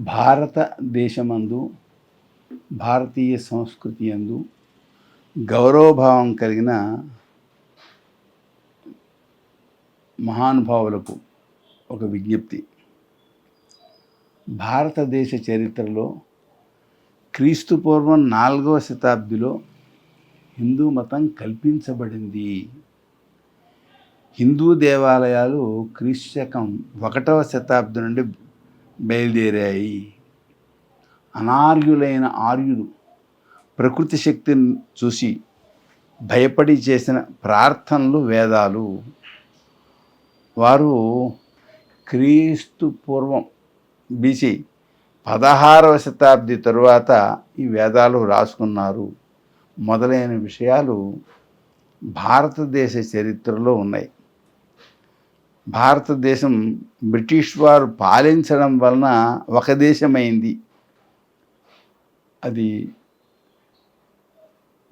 భారతదేశమందు భారతీయ సంస్కృతి యందు గౌరవభావం కలిగిన మహానుభావులకు ఒక విజ్ఞప్తి. భారతదేశ చరిత్రలో క్రీస్తు పూర్వం నాలుగవ శతాబ్దిలో హిందూ మతం కల్పించబడింది. హిందూ దేవాలయాలు క్రీస్తు శకం ఒకటవ శతాబ్దం నుండి బయలుదేరాయి. అనార్యులైన ఆర్యులు ప్రకృతి శక్తిని చూసి భయపడి చేసిన ప్రార్థనలు వేదాలు. వారు క్రీస్తు పూర్వం బీసీ పదహారవ శతాబ్ది తరువాత ఈ వేదాలు రాసుకున్నారు. మొదలైన విషయాలు భారతదేశ చరిత్రలో ఉన్నాయి. భారతదేశం బ్రిటిష్ వారు పాలించడం వలన ఒక దేశమైంది. అది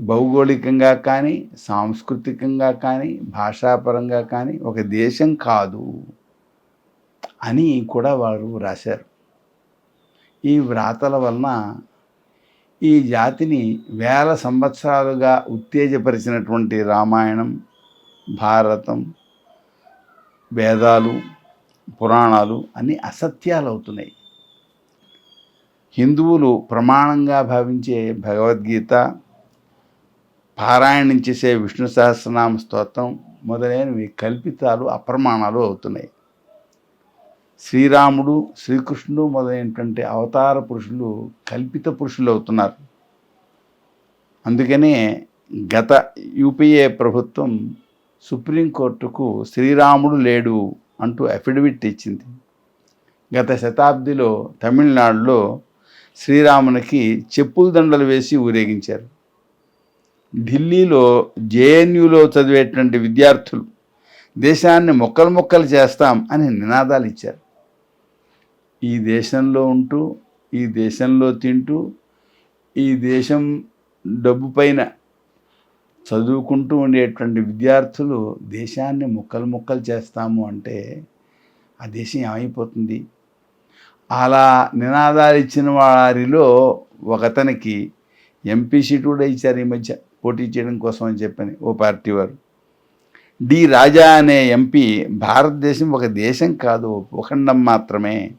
భౌగోళికంగా కానీ సాంస్కృతికంగా కానీ భాషాపరంగా కానీ ఒక దేశం కాదు అని కూడా వారు రాశారు. ఈ వ్రాతల వలన ఈ జాతిని వేల సంవత్సరాలుగా ఉత్తేజపరిచినటువంటి రామాయణం భారతం వేదాలు పురాణాలు అన్నీ అసత్యాలు అవుతున్నాయి హిందువులు ప్రమాణంగా భావించే భగవద్గీత పారాయణం చేసే విష్ణు సహస్రనామ స్తోత్రం మొదలైనవి కల్పితాలు అప్రమాణాలు అవుతున్నాయి. శ్రీరాముడు శ్రీకృష్ణుడు మొదలైనటువంటి అవతార పురుషులు కల్పిత పురుషులు అవుతున్నారు అందుకనే గత యూపీఏ ప్రభుత్వం సుప్రీంకోర్టుకు శ్రీరాముడు లేడు అంటూ అఫిడవిట్ ఇచ్చింది. గత శతాబ్దిలో తమిళనాడులో శ్రీరామునికి చెప్పులు దండలు వేసి ఊరేగించారు. ఢిల్లీలో జేఎన్యూలో చదివేటువంటి విద్యార్థులు దేశాన్ని మొక్కలు మొక్కలు చేస్తాం అని నినాదాలు ఇచ్చారు. ఈ దేశంలో ఉంటూ ఈ దేశంలో తింటూ ఈ దేశం డబ్బు పైన చదువుకుంటూ ఉండేటువంటి విద్యార్థులు దేశాన్ని ముక్కలు ముక్కలు చేస్తాము అంటే ఆ దేశం ఏమైపోతుంది? అలా నినాదాలు ఇచ్చిన వారిలో ఒకతనికి ఎంపీ సీటు కూడా ఇచ్చారు ఈ మధ్య పోటీ చేయడం కోసం అని చెప్పని ఓ పార్టీ వారు. డి రాజా అనే ఎంపీ భారతదేశం ఒక దేశం కాదు ఉపఖండం మాత్రమే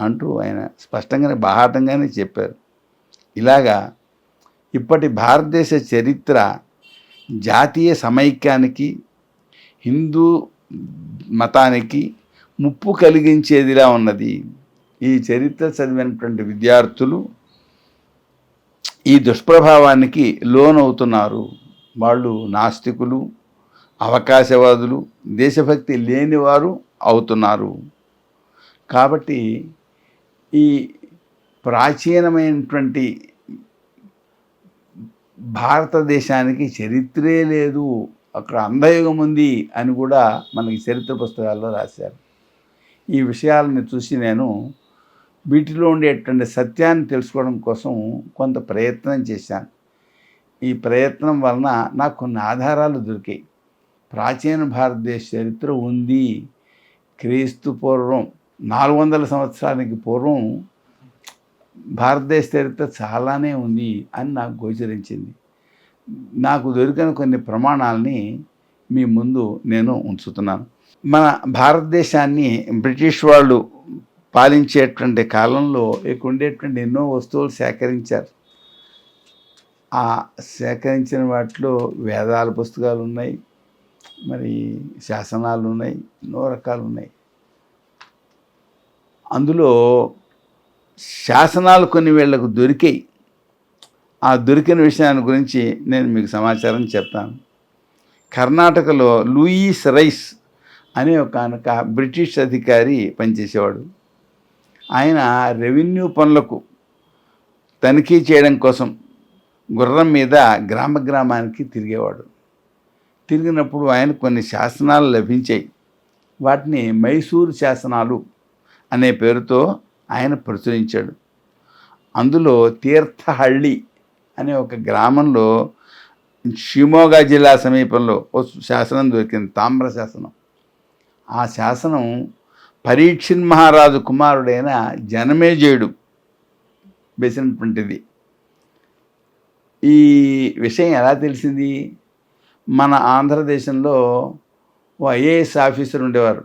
అంటూ ఆయన స్పష్టంగానే బాహాటంగానే చెప్పారు. ఇలాగా ఇప్పటి భారతదేశ చరిత్ర జాతీయ సమైక్యానికి హిందూ మతానికి ముప్పు కలిగించేదిలా ఉన్నది. ఈ చరిత్ర చదివినటువంటి విద్యార్థులు ఈ దుష్ప్రభావానికి లోనవుతున్నారు. వాళ్ళు నాస్తికులు అవకాశవాదులు దేశభక్తి లేనివారు అవుతున్నారు. కాబట్టి ఈ ప్రాచీనమైనటువంటి భారతదేశానికి చరిత్రే లేదు. అక్కడ అంధయుగం ఉంది అని కూడా మనకి చరిత్ర పుస్తకాల్లో రాశారు. ఈ విషయాలను చూసి నేను వీటిలో ఉండేటువంటి సత్యాన్ని తెలుసుకోవడం కోసం కొంత ప్రయత్నం చేశాను. ఈ ప్రయత్నం వలన నాకు కొన్ని ఆధారాలు దొరికాయి. ప్రాచీన భారతదేశ చరిత్ర ఉంది. క్రీస్తు పూర్వం నాలుగు వందల సంవత్సరానికి పూర్వం భారతదేశ చరిత్ర చాలానే ఉంది అని నాకు గోచరించింది. నాకు దొరికిన కొన్ని ప్రమాణాలని మీ ముందు నేను ఉంచుతున్నాను. మన భారతదేశాన్ని బ్రిటిష్ వాళ్ళు పాలించేటువంటి కాలంలో ఇక్కడ ఉండేటువంటి ఎన్నో వస్తువులు సేకరించారు. ఆ సేకరించిన వాటిలో వేదాల పుస్తకాలు ఉన్నాయి మరి శాసనాలు ఉన్నాయి ఎన్నో రకాలు ఉన్నాయి. అందులో శాసనాలు కొన్ని వీళ్ళకు దొరికాయి. ఆ దొరికిన విషయాన్ని గురించి నేను మీకు సమాచారం చెప్తాను. కర్ణాటకలో లూయిస్ రైస్ అనే ఒక కనుక బ్రిటిష్ అధికారి పనిచేసేవాడు. ఆయన రెవెన్యూ పనులకు తనిఖీ చేయడం కోసం గుర్రం మీద గ్రామ గ్రామానికి తిరిగేవాడు. తిరిగినప్పుడు ఆయన కొన్ని శాసనాలు లభించాయి. వాటిని మైసూరు శాసనాలు అనే పేరుతో ఆయన ప్రచురించాడు. అందులో తీర్థహళ్ళి అనే ఒక గ్రామంలో షిమోగా జిల్లా సమీపంలో ఓ శాసనం దొరికింది తామ్ర శాసనం. ఆ శాసనం పరీక్షిన్ మహారాజు కుమారుడైన జనమేజయుడు వేసినటువంటిది ఈ విషయం ఎలా తెలిసింది? మన ఆంధ్రదేశంలో ఓ ఐఏఎస్ ఆఫీసర్ ఉండేవారు.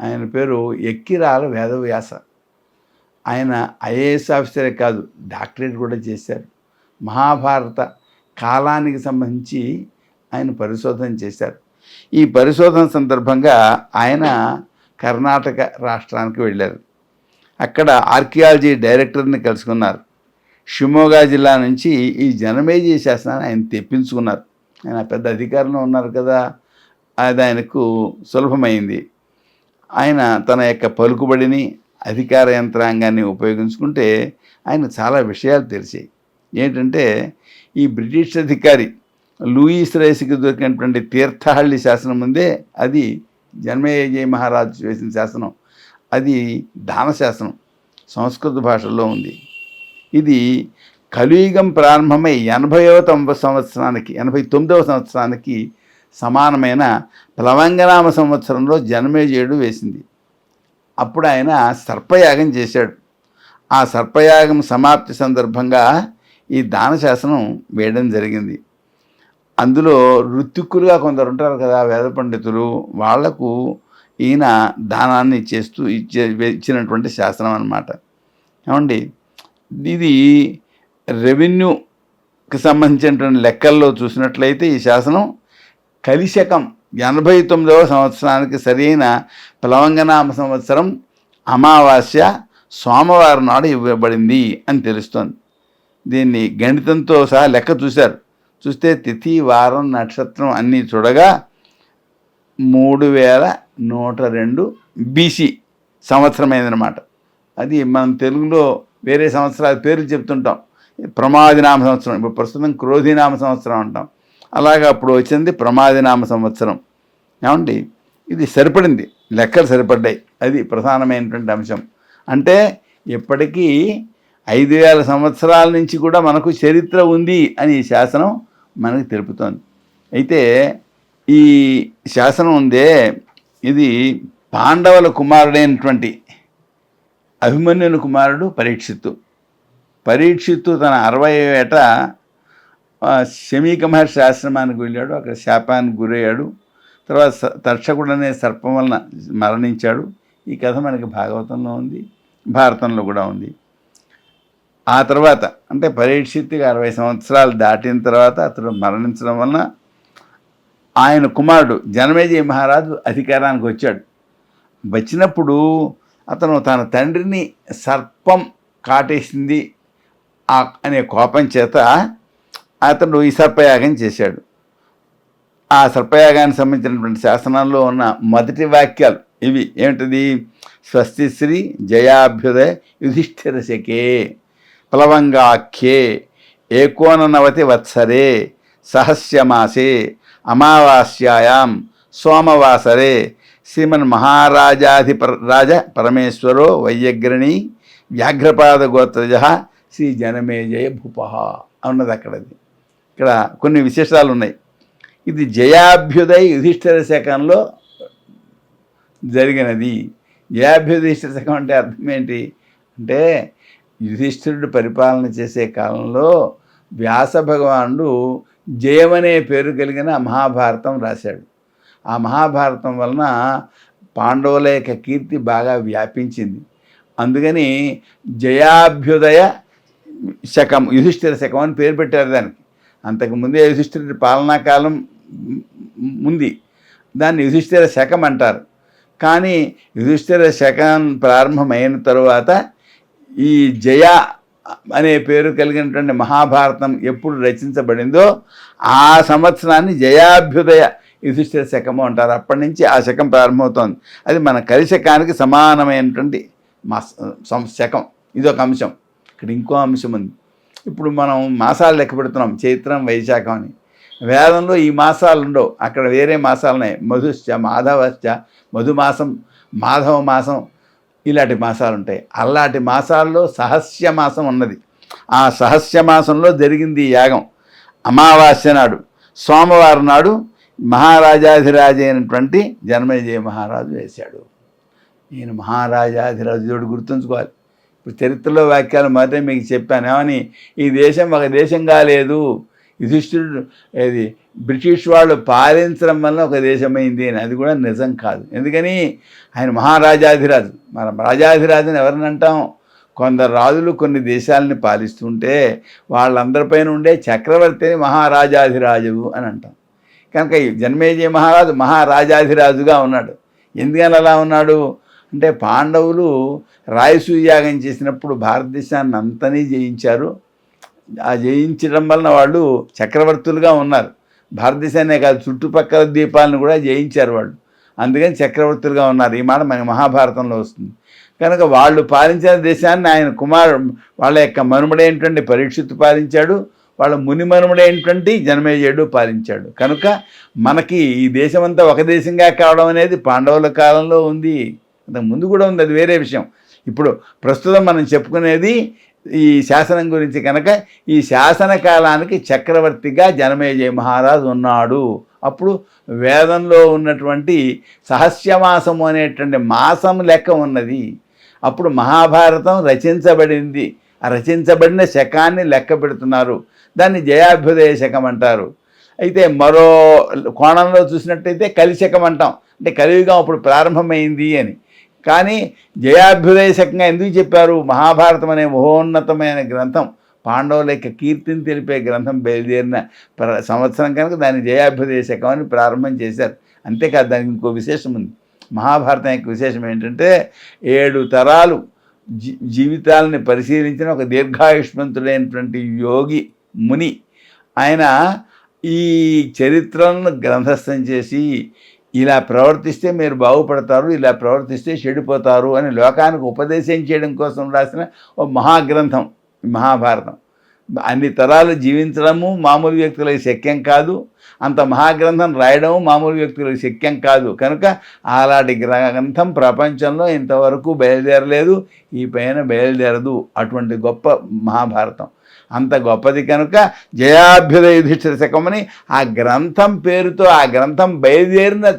ఆయన పేరు ఎక్కిరాల వేదవ్యాస. ఆయన ఐఏఎస్ ఆఫీసరే కాదు డాక్టరేట్ కూడా చేశారు. మహాభారత కాలానికి సంబంధించి ఆయన పరిశోధన చేశారు. ఈ పరిశోధన సందర్భంగా ఆయన కర్ణాటక రాష్ట్రానికి వెళ్ళారు. అక్కడ ఆర్కియాలజీ డైరెక్టర్ని కలుసుకున్నారు. షిమోగా జిల్లా నుంచి ఈ జనమేజీ శాసనాన్ని ఆయన తెప్పించుకున్నారు. ఆయన పెద్ద అధికారంలో ఉన్నారు కదా అది ఆయనకు సులభమైంది. ఆయన తన యొక్క పలుకుబడిని అధికార యంత్రాంగాన్ని ఉపయోగించుకుంటే ఆయన చాలా విషయాలు తెలిసాయి. ఏంటంటే ఈ బ్రిటిష్ అధికారి లూయిస్ రైస్కి దొరికినటువంటి తీర్థహళ్ళి శాసనం ఉందే అది జన్మేజయ మహారాజు వేసిన శాసనం. అది దాన శాసనం సంస్కృత భాషలో ఉంది. ఇది కలియుగం ప్రారంభమై ఎనభైవ తొంభై సంవత్సరానికి ఎనభై తొమ్మిదవ సంవత్సరానికి సమానమైన ప్లవంగనామ సంవత్సరంలో జన్మేజయుడు వేసింది. అప్పుడు ఆయన సర్పయాగం చేశాడు. ఆ సర్పయాగం సమాప్తి సందర్భంగా ఈ దాన శాసనం వేయడం జరిగింది. అందులో ఋత్తిక్కులుగా కొందరు ఉంటారు కదా వేద పండితులు వాళ్ళకు ఈయన దానాన్ని చేస్తూ ఇచ్చే ఇచ్చినటువంటి శాసనం అన్నమాట. ఏమండి? ఇది రెవెన్యూకి సంబంధించినటువంటి లెక్కల్లో చూసినట్లయితే ఈ శాసనం కలిశకం ఎనభై తొమ్మిదవ సంవత్సరానికి సరైన ప్లవంగనామ సంవత్సరం అమావాస్య సోమవారం నాడు ఇవ్వబడింది అని తెలుస్తోంది. దీన్ని గణితంతో సహా లెక్క చూశారు. చూస్తే తిథి వారం నక్షత్రం అన్నీ చూడగా మూడు వేల నూట రెండు బీసీ సంవత్సరమైందనమాట అది మనం తెలుగులో వేరే సంవత్సరాల పేర్లు చెప్తుంటాం. ప్రమాదినామ సంవత్సరం ఇప్పుడు ప్రస్తుతం క్రోధినామ సంవత్సరం అంటాం. అలాగా అప్పుడు వచ్చింది ప్రమాదినామ సంవత్సరం. ఏమండి? ఇది సరిపడింది. లెక్కలు సరిపడ్డాయి. అది ప్రధానమైనటువంటి అంశం. అంటే ఇప్పటికీ ఐదు వేల సంవత్సరాల నుంచి కూడా మనకు చరిత్ర ఉంది అని ఈ శాసనం మనకు తెలుపుతోంది. అయితే ఈ శాసనం ఉందే ఇది పాండవుల కుమారుడైనటువంటి అభిమన్యుని కుమారుడు పరీక్షిత్తు. పరీక్షిత్తు తన అరవై ఏట శమీక మహర్షి ఆశ్రమానికి వెళ్ళాడు. అక్కడ శాపానికి గురయ్యాడు. తర్వాత తర్షకుడు అనే సర్పం వలన మరణించాడు. ఈ కథ మనకి భాగవతంలో ఉంది భారతంలో కూడా ఉంది. ఆ తర్వాత అంటే పరీక్షిత్తుగా అరవై సంవత్సరాలు దాటిన తర్వాత అతడు మరణించడం వలన ఆయన కుమారుడు జనమేజయ మహారాజు అధికారానికి వచ్చాడు. వచ్చినప్పుడు అతను తన తండ్రిని సర్పం కాటేసింది అనే కోపం చేత అతడు ఈ సర్పయాగం చేశాడు. ఆ సర్పయాగానికి సంబంధించినటువంటి శాసనాల్లో ఉన్న మొదటి వాక్యాలు ఇవి. ఏమిటది? స్వస్తి శ్రీ జయాభ్యుదయ యుధిష్ఠిర శకే ప్లవంగాఖ్యే ఏకోననవతి వత్సరే సహస్యమాసే అమావాస్యాయాం సోమవాసరే శ్రీమన్ మహారాజాధిప రాజ పరమేశ్వరో వైయగ్రణి వ్యాఘ్రపాద గోత్రజ శ్రీ జనమేజయ భూప అన్నది అక్కడది. ఇక్కడ కొన్ని విశేషాలు ఉన్నాయి ఇది జయాభ్యుదయ యుధిష్ఠిర శకంలో జరిగినది. జయాభ్యుధిష్ఠిర శకం అంటే అర్థం ఏంటి? అంటే యుధిష్ఠిరుడు పరిపాలన చేసే కాలంలో వ్యాస భగవానుడు జయమనే పేరు కలిగిన మహాభారతం రాశాడు. ఆ మహాభారతం వలన పాండవుల యొక్క కీర్తి బాగా వ్యాపించింది. అందుకని జయాభ్యుదయ శకం యుధిష్ఠిర శకం అని పేరు పెట్టారు దానికి. అంతకుముందే యుధిష్ఠిరుడి పాలనాకాలం ఉంది దాన్ని యుధిష్ఠిర శకం అంటారు. కానీ యుధిష్ఠిర శకం ప్రారంభమైన తరువాత ఈ జయ అనే పేరు కలిగినటువంటి మహాభారతం ఎప్పుడు రచించబడిందో ఆ సంవత్సరాన్ని జయాభ్యుదయ యుధిష్ఠిర శకము అంటారు. అప్పటి నుంచి ఆ శకం ప్రారంభమవుతోంది. అది మన కలిశకానికి సమానమైనటువంటి మా సం- శకం. ఇదొక అంశం. ఇక్కడ ఇంకో అంశం ఉంది. ఇప్పుడు మనం మాసాలు లెక్క పెడుతున్నాం చైత్రం వైశాఖం అని. వేదంలో ఈ మాసాలు ఉండవు అక్కడ వేరే మాసాలు ఉన్నాయి. మధుశ్చ మాధవశ్చ మధుమాసం మాధవ మాసం ఇలాంటి మాసాలు ఉంటాయి. అలాంటి మాసాల్లో సహస్య మాసం ఉన్నది. ఆ సహస్య మాసంలో జరిగింది ఈ యాగం. అమావాస్య నాడు సోమవారం నాడు మహారాజాధిరాజు అయినటువంటి జన్మజయ మహారాజు వేశాడు. ఈయన మహారాజాధిరాజుడు గుర్తుంచుకోవాలి. ఇప్పుడు చరిత్రలో వాక్యాలు మాత్రమే మీకు చెప్పాను. ఏమని ఈ దేశం ఒక దేశంగా లేదు. యుధిష్ఠుడు ఏది బ్రిటిష్ వాళ్ళు పాలించడం వల్ల ఒక దేశమైంది అని. అది కూడా నిజం కాదు. ఎందుకని? ఆయన మహారాజాధిరాజు. మన రాజాధిరాజుని ఎవరిని అంటాం? కొందరు రాజులు కొన్ని దేశాలని పాలిస్తుంటే వాళ్ళందరిపైన ఉండే చక్రవర్తిని మహారాజాధిరాజు అని అంటాం. కనుక ఈ జన్మేజయ మహారాజు మహారాజాధిరాజుగా ఉన్నాడు. ఎందుకని అలా ఉన్నాడు? అంటే పాండవులు రాయసూయాగం చేసినప్పుడు భారతదేశాన్ని అంతనే జయించారు. ఆ జయించడం వలన వాళ్ళు చక్రవర్తులుగా ఉన్నారు. భారతదేశాన్నే కాదు చుట్టుపక్కల ద్వీపాలను కూడా జయించారు వాళ్ళు. అందుకని చక్రవర్తులుగా ఉన్నారు. ఈ మాట మన మహాభారతంలో వస్తుంది. కనుక వాళ్ళు పాలించిన దేశాన్ని ఆయన కుమారు వాళ్ళ యొక్క మనుమడైనటువంటి పరీక్షిత్తు పాలించాడు. వాళ్ళ ముని మనుమడైనటువంటి జనమేజయుడు పాలించాడు. కనుక మనకి ఈ దేశమంతా ఒక దేశంగా కావడం అనేది పాండవుల కాలంలో ఉంది. అంతకు ముందు కూడా ఉంది అది వేరే విషయం. ఇప్పుడు ప్రస్తుతం మనం చెప్పుకునేది ఈ శాసనం గురించి కనుక ఈ శాసన కాలానికి చక్రవర్తిగా జనమేజయ మహారాజు ఉన్నాడు. అప్పుడు వేదంలో ఉన్నటువంటి సహస్యమాసము అనేటువంటి మాసం లెక్క ఉన్నది. అప్పుడు మహాభారతం రచించబడింది. ఆ రచించబడిన శకాన్ని లెక్క పెడుతున్నారు. దాన్ని జయాభ్యుదయ శకం అంటారు. అయితే మరో కోణంలో చూసినట్టయితే కలిశకం అంటాం. అంటే కలియుగం అప్పుడు ప్రారంభమైంది అని. కానీ జయాభ్యుదయ శకంగా ఎందుకు చెప్పారు? మహాభారతం అనే మహోన్నతమైన గ్రంథం పాండవుల యొక్క కీర్తిని తెలిపే గ్రంథం బయలుదేరిన ప్ర- సంవత్సరం కనుక దాన్ని జయాభ్యుదయ శకం అని ప్రారంభం చేశారు. అంతేకాదు దానికి ఇంకో విశేషం ఉంది. మహాభారతం యొక్క విశేషం ఏంటంటే ఏడు తరాలు జీ జీవితాలని పరిశీలించిన ఒక దీర్ఘాయుష్మంతుడైనటువంటి యోగి ముని ఆయన ఈ చరిత్రలను గ్రంథస్థం చేసి ఇలా ప్రవర్తిస్తే మీరు బాగుపడతారు ఇలా ప్రవర్తిస్తే చెడిపోతారు అని లోకానికి ఉపదేశం చేయడం కోసం రాసిన ఓ మహాగ్రంథం మహాభారతం. అన్ని తరాలు జీవించడము మామూలు వ్యక్తులకు శక్యం కాదు. అంత మహాగ్రంథం రాయడం మామూలు వ్యక్తులకు శక్యం కాదు. కనుక అలాంటి గ్రంథం ప్రపంచంలో ఇంతవరకు బయలుదేరలేదు. ఈ పైన బయలుదేరదు. అటువంటి గొప్ప మహాభారతం. అంత గొప్పది కనుక జయాభ్యుదయ యుధిష్ఠిర శకమని ఆ గ్రంథం పేరుతో ఆ గ్రంథం బయలుదేరిన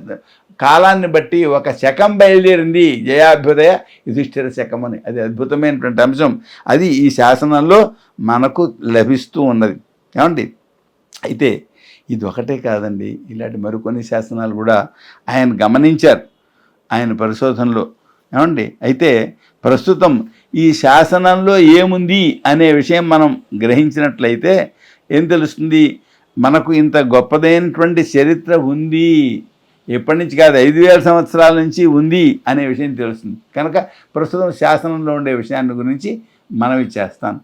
కాలాన్ని బట్టి ఒక శకం బయలుదేరింది. జయాభ్యుదయ యుధిష్ఠిర శకం అని. అది అద్భుతమైనటువంటి అంశం. అది ఈ శాసనంలో మనకు లభిస్తూ ఉన్నది. ఏమండి? అయితే ఇది ఒకటే కాదండి. ఇలాంటి మరికొన్ని శాసనాలు కూడా ఆయన గమనించారు. ఆయన పరిశోధనలో. ఏమండి? అయితే ప్రస్తుతం ఈ శాసనంలో ఏముంది అనే విషయం మనం గ్రహించినట్లయితే ఏం తెలుస్తుంది? మనకు ఇంత గొప్పదైనటువంటి చరిత్ర ఉంది. ఎప్పటి నుంచి కాదు ఐదు వేల సంవత్సరాల నుంచి ఉంది అనే విషయం తెలుస్తుంది. కనుక ప్రస్తుతం శాసనంలో ఉండే విషయాన్ని గురించి మనవి చేస్తాను.